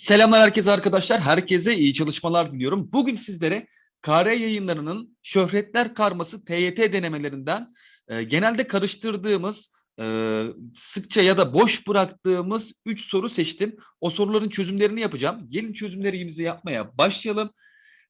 Selamlar herkese arkadaşlar. Herkese iyi çalışmalar diliyorum. Bugün sizlere KR yayınlarının şöhretler karması TYT denemelerinden e, genelde karıştırdığımız, e, sıkça ya da boş bıraktığımız 3 soru seçtim. O soruların çözümlerini yapacağım. Gelin çözümlerimizi yapmaya başlayalım.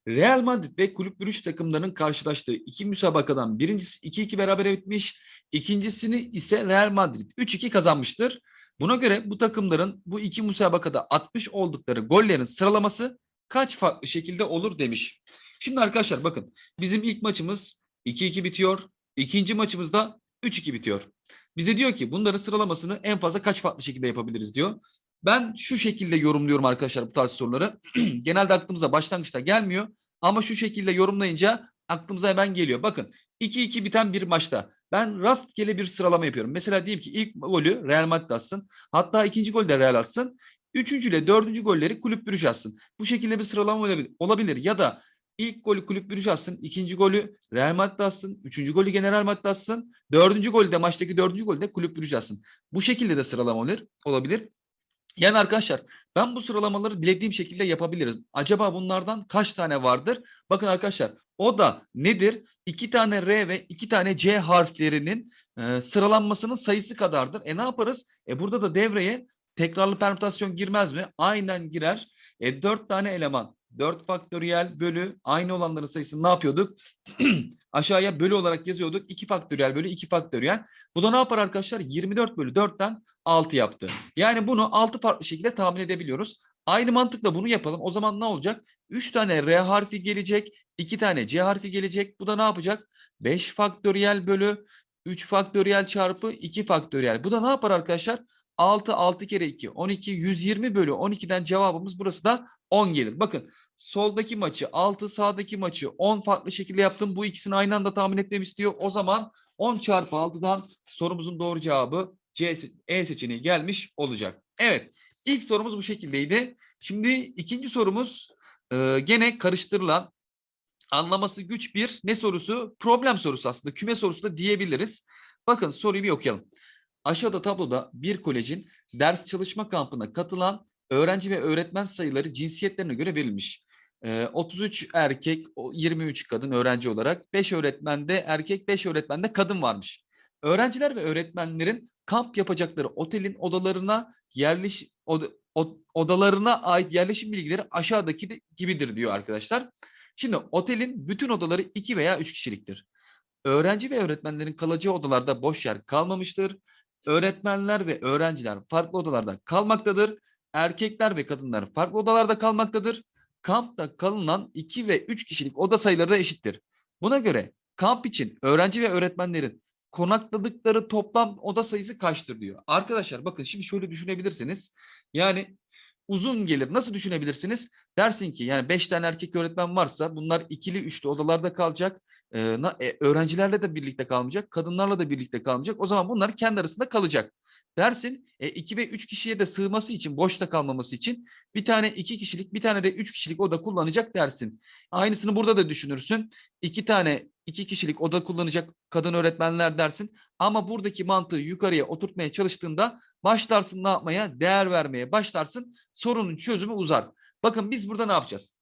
Real Madrid ve Kulüp Brugge takımlarının karşılaştığı iki müsabakadan birincisi 2-2 beraber bitmiş. İkincisini ise Real Madrid 3-2 kazanmıştır. Buna göre bu takımların bu iki müsabakada atmış oldukları gollerin sıralaması kaç farklı şekilde olur demiş. Şimdi arkadaşlar bakın bizim ilk maçımız 2-2 bitiyor. İkinci maçımız da 3-2 bitiyor. Bize diyor ki bunların sıralamasını en fazla kaç farklı şekilde yapabiliriz diyor. Ben şu şekilde yorumluyorum arkadaşlar bu tarz soruları. Genelde aklımıza başlangıçta gelmiyor ama şu şekilde yorumlayınca aklımıza hemen geliyor. Bakın 2-2 biten bir maçta ben rastgele bir sıralama yapıyorum. Mesela diyeyim ki ilk golü Real Madrid atsın. Hatta ikinci golü de Real atsın. Üçüncü ile dördüncü golleri Kulüp Brugge atsın. Bu şekilde bir sıralama olabilir. Ya da ilk golü Kulüp Brugge atsın. ikinci golü Real Madrid atsın. Üçüncü golü gene Real Madrid atsın. Dördüncü golü de maçtaki dördüncü golü de Kulüp Brugge atsın. Bu şekilde de sıralama olabilir. olabilir. Yani arkadaşlar ben bu sıralamaları dilediğim şekilde yapabiliriz. Acaba bunlardan kaç tane vardır? Bakın arkadaşlar o da nedir? İki tane R ve iki tane C harflerinin e, sıralanmasının sayısı kadardır. E ne yaparız? E burada da devreye tekrarlı permütasyon girmez mi? Aynen girer. E dört tane eleman. 4 faktöriyel bölü aynı olanların sayısını ne yapıyorduk? Aşağıya bölü olarak yazıyorduk. 2 faktöriyel bölü 2 faktöriyel. Bu da ne yapar arkadaşlar? 24 bölü 4'ten 6 yaptı. Yani bunu 6 farklı şekilde tahmin edebiliyoruz. Aynı mantıkla bunu yapalım. O zaman ne olacak? 3 tane R harfi gelecek. 2 tane C harfi gelecek. Bu da ne yapacak? 5 faktöriyel bölü 3 faktöriyel çarpı 2 faktöriyel. Bu da ne yapar arkadaşlar? 6, 6 kere 2, 12, 120 bölü 12'den cevabımız burası da 10 gelir. Bakın soldaki maçı 6, sağdaki maçı 10 farklı şekilde yaptım. Bu ikisini aynı anda tahmin etmemi istiyor. O zaman 10 çarpı 6'dan sorumuzun doğru cevabı C, E seçeneği gelmiş olacak. Evet ilk sorumuz bu şekildeydi. Şimdi ikinci sorumuz e, gene karıştırılan anlaması güç bir ne sorusu? Problem sorusu aslında. Küme sorusu da diyebiliriz. Bakın soruyu bir okuyalım. Aşağıda tabloda bir kolejin ders çalışma kampına katılan öğrenci ve öğretmen sayıları cinsiyetlerine göre verilmiş. Ee, 33 erkek, 23 kadın öğrenci olarak 5 öğretmende erkek, 5 öğretmende kadın varmış. Öğrenciler ve öğretmenlerin kamp yapacakları otelin odalarına yerleş od, od, odalarına ait yerleşim bilgileri aşağıdaki gibidir diyor arkadaşlar. Şimdi otelin bütün odaları 2 veya 3 kişiliktir. Öğrenci ve öğretmenlerin kalacağı odalarda boş yer kalmamıştır. Öğretmenler ve öğrenciler farklı odalarda kalmaktadır. Erkekler ve kadınlar farklı odalarda kalmaktadır. Kampta kalınan 2 ve 3 kişilik oda sayıları da eşittir. Buna göre kamp için öğrenci ve öğretmenlerin konakladıkları toplam oda sayısı kaçtır diyor. Arkadaşlar bakın şimdi şöyle düşünebilirsiniz. Yani uzun gelir. Nasıl düşünebilirsiniz? Dersin ki yani 5 tane erkek öğretmen varsa bunlar ikili üçlü odalarda kalacak. Ee, öğrencilerle de birlikte kalmayacak. Kadınlarla da birlikte kalmayacak. O zaman bunlar kendi arasında kalacak. Dersin 2 e, ve 3 kişiye de sığması için, boşta kalmaması için bir tane 2 kişilik, bir tane de 3 kişilik oda kullanacak dersin. Aynısını burada da düşünürsün. 2 tane 2 kişilik oda kullanacak kadın öğretmenler dersin. Ama buradaki mantığı yukarıya oturtmaya çalıştığında başlarsın ne yapmaya? Değer vermeye başlarsın. Sorunun çözümü uzar. Bakın biz burada ne yapacağız?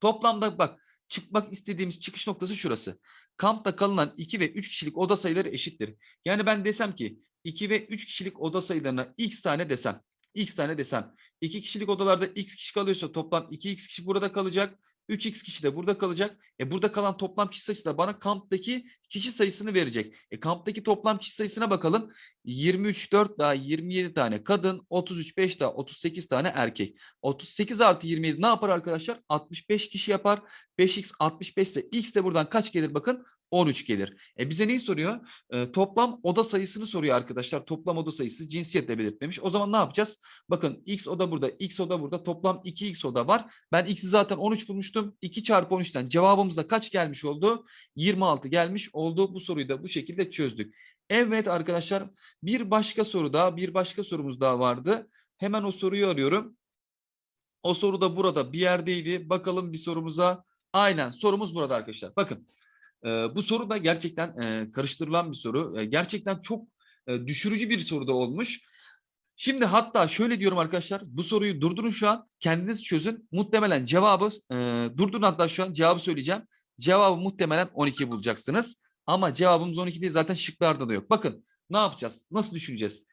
Toplamda bak çıkmak istediğimiz çıkış noktası şurası. Kampta kalınan 2 ve 3 kişilik oda sayıları eşittir. Yani ben desem ki 2 ve 3 kişilik oda sayılarına x tane desem. x tane desem. 2 kişilik odalarda x kişi kalıyorsa toplam 2x kişi burada kalacak. 3x kişi de burada kalacak. E burada kalan toplam kişi sayısı da bana kamptaki kişi sayısını verecek. E kamptaki toplam kişi sayısına bakalım. 23 4 daha 27 tane kadın, 33 5 daha 38 tane erkek. 38 artı 27 ne yapar arkadaşlar? 65 kişi yapar. 5x 65 ise x de buradan kaç gelir bakın? 13 gelir. E bize neyi soruyor? E, toplam oda sayısını soruyor arkadaşlar. Toplam oda sayısı cinsiyetle belirtmemiş. O zaman ne yapacağız? Bakın x oda burada, x oda burada. Toplam 2x oda var. Ben x'i zaten 13 bulmuştum. 2 çarpı 13'ten cevabımızda kaç gelmiş oldu? 26 gelmiş oldu. Bu soruyu da bu şekilde çözdük. Evet arkadaşlar bir başka soru daha, bir başka sorumuz daha vardı. Hemen o soruyu arıyorum. O soru da burada bir yerdeydi. Bakalım bir sorumuza. Aynen sorumuz burada arkadaşlar. Bakın. Bu soru da gerçekten karıştırılan bir soru. Gerçekten çok düşürücü bir soru da olmuş. Şimdi hatta şöyle diyorum arkadaşlar. Bu soruyu durdurun şu an. Kendiniz çözün. Muhtemelen cevabı durdurun hatta şu an cevabı söyleyeceğim. Cevabı muhtemelen 12 bulacaksınız. Ama cevabımız 12 değil. Zaten şıklarda da yok. Bakın ne yapacağız? Nasıl düşüneceğiz?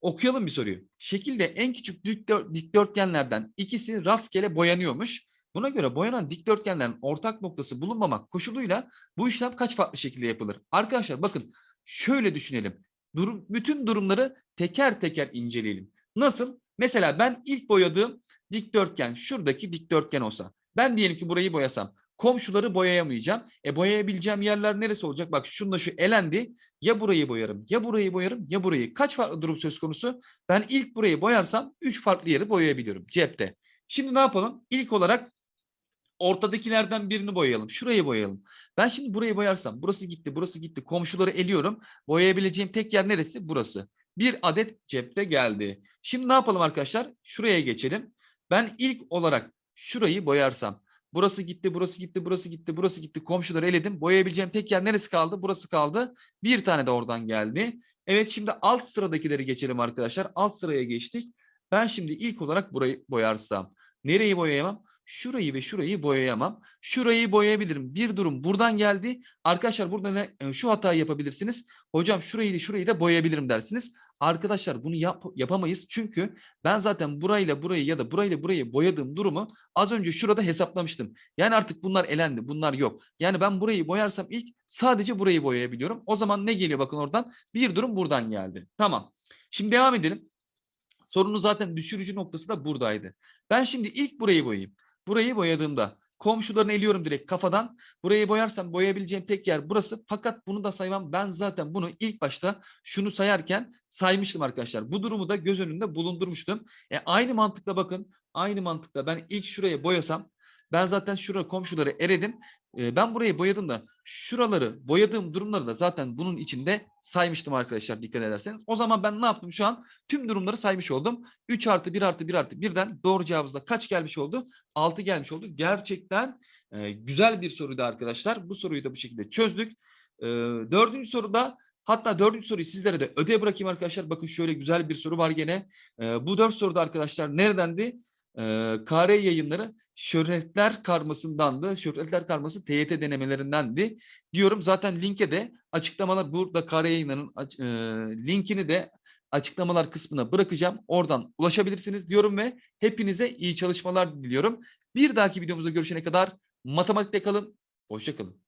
Okuyalım bir soruyu. Şekilde en küçük dikdör- dikdörtgenlerden ikisi rastgele boyanıyormuş. Buna göre boyanan dikdörtgenlerin ortak noktası bulunmamak koşuluyla bu işlem kaç farklı şekilde yapılır? Arkadaşlar bakın şöyle düşünelim. Durum, bütün durumları teker teker inceleyelim. Nasıl? Mesela ben ilk boyadığım dikdörtgen şuradaki dikdörtgen olsa. Ben diyelim ki burayı boyasam. Komşuları boyayamayacağım. E boyayabileceğim yerler neresi olacak? Bak şunda şu elendi. Ya burayı boyarım, ya burayı boyarım, ya burayı. Kaç farklı durum söz konusu? Ben ilk burayı boyarsam 3 farklı yeri boyayabiliyorum cepte. Şimdi ne yapalım? İlk olarak ortadakilerden birini boyayalım. Şurayı boyayalım. Ben şimdi burayı boyarsam burası gitti, burası gitti. Komşuları eliyorum. Boyayabileceğim tek yer neresi? Burası. Bir adet cepte geldi. Şimdi ne yapalım arkadaşlar? Şuraya geçelim. Ben ilk olarak şurayı boyarsam burası gitti, burası gitti, burası gitti, burası gitti. Komşuları eledim. Boyayabileceğim tek yer neresi kaldı? Burası kaldı. Bir tane de oradan geldi. Evet şimdi alt sıradakileri geçelim arkadaşlar. Alt sıraya geçtik. Ben şimdi ilk olarak burayı boyarsam nereyi boyayamam? Şurayı ve şurayı boyayamam. Şurayı boyayabilirim. Bir durum buradan geldi. Arkadaşlar burada ne, e, şu hatayı yapabilirsiniz. Hocam şurayı da şurayı da boyayabilirim dersiniz. Arkadaşlar bunu yap, yapamayız. Çünkü ben zaten burayla burayı ya da burayla burayı boyadığım durumu az önce şurada hesaplamıştım. Yani artık bunlar elendi. Bunlar yok. Yani ben burayı boyarsam ilk sadece burayı boyayabiliyorum. O zaman ne geliyor bakın oradan? Bir durum buradan geldi. Tamam. Şimdi devam edelim. Sorunun zaten düşürücü noktası da buradaydı. Ben şimdi ilk burayı boyayayım. Burayı boyadığımda komşularını eliyorum direkt kafadan. Burayı boyarsam boyayabileceğim tek yer burası. Fakat bunu da saymam. Ben zaten bunu ilk başta şunu sayarken saymıştım arkadaşlar. Bu durumu da göz önünde bulundurmuştum. E, aynı mantıkla bakın. Aynı mantıkla ben ilk şuraya boyasam ben zaten şuraya komşuları eredim. E, ben burayı boyadım da şuraları boyadığım durumları da zaten bunun içinde saymıştım arkadaşlar dikkat ederseniz. O zaman ben ne yaptım şu an? Tüm durumları saymış oldum. 3 artı 1 artı 1 artı 1'den doğru cevabımızda kaç gelmiş oldu? 6 gelmiş oldu. Gerçekten e, güzel bir soruydu arkadaşlar. Bu soruyu da bu şekilde çözdük. E, dördüncü soruda hatta dördüncü soruyu sizlere de ödev bırakayım arkadaşlar. Bakın şöyle güzel bir soru var gene. E, bu dört soruda arkadaşlar neredendi? E, KR yayınları şöhretler karmasındandı. Şöhretler karması TYT denemelerindendi. Diyorum zaten linke de açıklamalar burada KR yayınlarının e, linkini de açıklamalar kısmına bırakacağım. Oradan ulaşabilirsiniz diyorum ve hepinize iyi çalışmalar diliyorum. Bir dahaki videomuzda görüşene kadar matematikte kalın. Hoşça kalın.